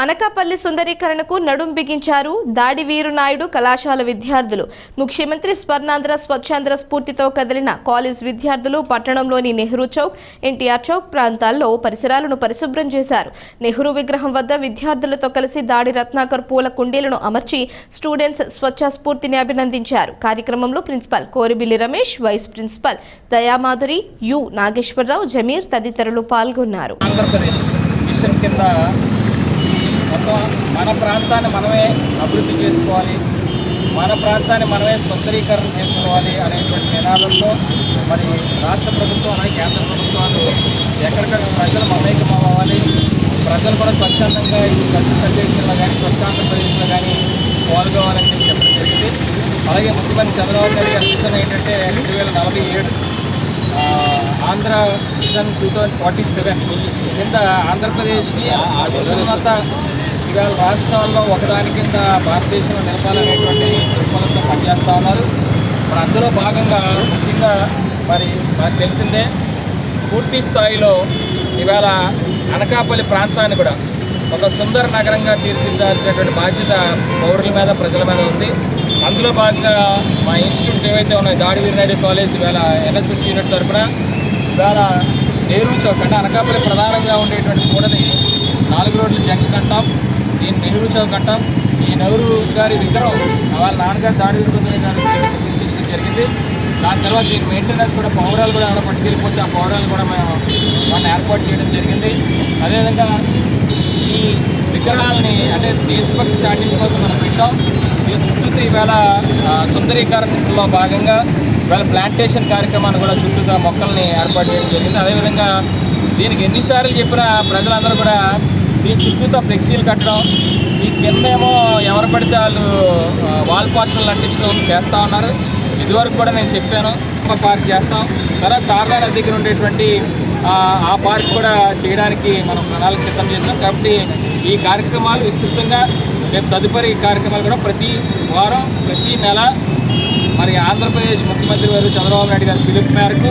అనకాపల్లి సుందరీకరణకు నడుం బిగించారు దాడి వీరు నాయుడు కళాశాల విద్యార్థులు. ముఖ్యమంత్రి స్వర్ణాంధ్ర స్వచ్ఛాంధ్ర స్ఫూర్తితో కదిలిన కాలేజ్ విద్యార్థులు పట్టణంలోని నెహ్రూ చౌక్ ఎన్టీఆర్ చౌక్ ప్రాంతాల్లో పరిసరాలను పరిశుభ్రం చేశారు. నెహ్రూ విగ్రహం వద్ద విద్యార్థులతో కలిసి దాడి రత్నాకర్ పూల కుండీలను అమర్చి స్టూడెంట్స్ స్వచ్ఛ స్ఫూర్తిని అభినందించారు. కార్యక్రమంలో principal Koribilli Ramesh vice principal Dayamadhuri U Nageswara Rao Jameer తదితరులు పాల్గొన్నారు. ఆంధ్రప్రదేశ్ మిషన్ కింద మొత్తం మన ప్రాంతాన్ని మనమే అభివృద్ధి చేసుకోవాలి. మన ప్రాంతాన్ని మనమే సుందరీకరణ చేసుకోవాలి అనేటువంటి నినాదంతో మరి రాష్ట్ర ప్రభుత్వం అలాగే కేంద్ర ప్రభుత్వాలు ఎక్కడికక్కడ ప్రజలు మమేకం అవ్వాలి ప్రజలు కూడా స్వచ్ఛందంగా ఈ స్వచ్ఛ సర్వేక్షన్లో కానీ స్వచ్ఛ ఆంధ్రప్రదేశ్లో కానీ పాల్గొవాలని చెప్పి చెప్పడం జరిగింది. అలాగే ముఖ్యమంత్రి చంద్రబాబు నాయుడు గారి మిషన్ ఏంటంటే రెండు వేల నలభై ఏడు Andhra mission two thousand forty seven కింద ఆంధ్రప్రదేశ్ని ఆ మిషన్ అంతా ఇవాళ రాష్ట్రాల్లో ఒకదాని కింద భారతదేశంలో నిలపాలనేటువంటి దృక్పథంతో పనిచేస్తూ ఉన్నారు. మరి అందులో భాగంగా ముఖ్యంగా మరి నాకు తెలిసిందే పూర్తి స్థాయిలో ఇవాళ అనకాపల్లి ప్రాంతాన్ని కూడా ఒక సుందర నగరంగా తీర్చిదిద్దాల్సినటువంటి బాధ్యత పౌరుల మీద ప్రజల మీద ఉంది. అందులో భాగంగా మా ఇన్స్టిట్యూట్స్ ఏవైతే ఉన్నాయో దాడివీరినాయుడు కాలేజ్ ఇవాళ ఎన్ఎస్ఎస్ యూనిట్ తరఫున ఇవాళ నేరు చౌక్ అంటే అనకాపల్లి ప్రధానంగా ఉండేటువంటి కూడని నాలుగు రోడ్ల జంక్షన్ అంటాం. దీన్ని నెహ్రూ చౌక్ అంటాం. ఈ నెహ్రూ గారి విగ్రహం వాళ్ళ నాన్నగారు దాడి వీరభద్రయ్య గారు ప్రతిష్ఠించడం జరిగింది. దాని తర్వాత దీని మెయింటెనెన్స్ కూడా పౌరాలు కూడా ఏమైనా పట్టుకెళ్ళిపోతే ఆ పౌరాలు కూడా మేము వాటిని ఏర్పాటు చేయడం జరిగింది. అదేవిధంగా ఈ విగ్రహాలని అంటే దేశభక్తి చాటింపు కోసం మనం పెట్టాం. దీని చుట్టూతో ఈవేళ సుందరీకరణలో భాగంగా ఇవాళ ప్లాంటేషన్ కార్యక్రమాన్ని కూడా చుట్టూగా మొక్కల్ని ఏర్పాటు చేయడం జరిగింది. అదేవిధంగా దీనికి ఎన్నిసార్లు చెప్పినా ప్రజలందరూ కూడా మీ చుట్టూతో ఫ్లెక్సీలు కట్టడం ఈ కిందేమో ఎవరు పడితే వాళ్ళు వాల్ పోస్టర్లు అంటించడం చేస్తూ ఉన్నారు. ఇదివరకు కూడా నేను చెప్పాను ఒక పార్క్ చేస్తాం. తర్వాత సారదాన దగ్గర ఉండేటువంటి ఆ, ఆ పార్క్ కూడా చేయడానికి మనం ప్రణాళిక సిద్ధం చేసాం కాబట్టి ఈ కార్యక్రమాలు విస్తృతంగా రేపు తదుపరి కార్యక్రమాలు కూడా ప్రతి వారం ప్రతి నెల మరి ఆంధ్రప్రదేశ్ ముఖ్యమంత్రి వారు చంద్రబాబు నాయుడు గారి పిలుపు మేరకు